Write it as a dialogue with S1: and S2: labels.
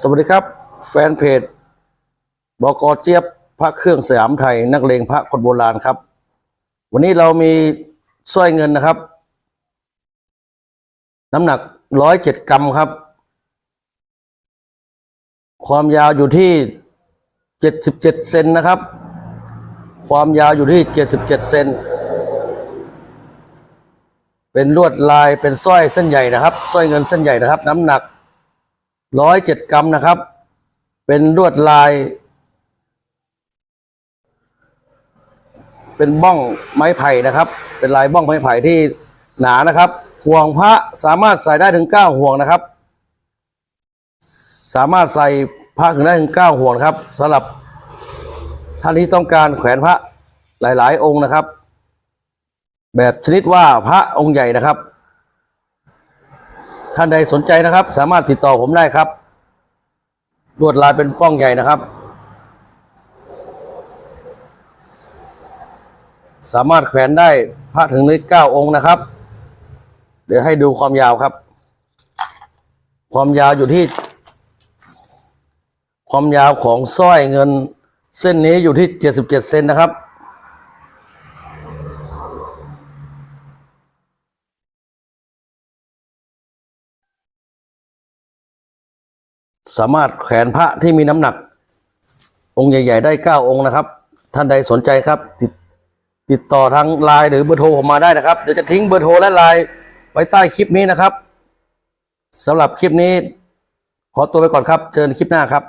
S1: สวัสดีครับ แฟนเพจบกเจี๊ยบพระเครื่องสยามไทย นักเลงพระคนโบราณครับ วันนี้เรามีสร้อยเงินนะครับ น้ำหนักร้อยเจ็ดกรัมครับ ความยาวอยู่ที่เจ็ดสิบเจ็ดเซนนะครับ ความยาวอยู่ที่เจ็ดสิบเจ็ดเซนเป็นลวดลายเป็นสร้อยเส้นใหญ่นะครับสร้อยเงินเส้นใหญ่นะครับ น้ำหนัก ร้อยเจ็ดกรัมนะครับ เป็นลวดลาย เป็นบ้องไม้ไผ่นะครับ เป็นลายบ้องไม้ไผ่ที่หนานะครับ ห่วงพระสามารถใส่ได้ถึงเก้าห่วงนะครับ สามารถใส่พระถึงได้ถึงเก้าห่วงครับสำหรับท่านที่ต้องการแขวนพระหลาย ๆ องค์นะครับ แบบชนิดว่าพระองค์ใหญ่นะครับ ท่านใดสนใจนะครับ สามารถติดต่อผมได้ครับลวดลายเป็นป้องใหญ่นะครับ สามารถแขวนได้พระถึงได้เก้าองค์นะครับ เดี๋ยวให้ดูความยาวครับ ความยาวอยู่ที่ ความยาวของสร้อยเงินเส้นนี้อยู่ที่เจ็ดสิบเจ็ดเซนนะครับ สามารถแขวนพระที่มีน้ำหนัก องค์ใหญ่ ๆ ได้เก้าองค์นะครับ ท่านใดสนใจครับ ติดติดต่อทางไลน์หรือเบอร์โทรผมมาได้นะครับ เดี๋ยวจะทิ้งเบอร์โทรและไลน์ไว้ใต้คลิปนี้นะครับสำหรับคลิปนี้ ขอตัวไปก่อนครับ เจอกันคลิปหน้าครับ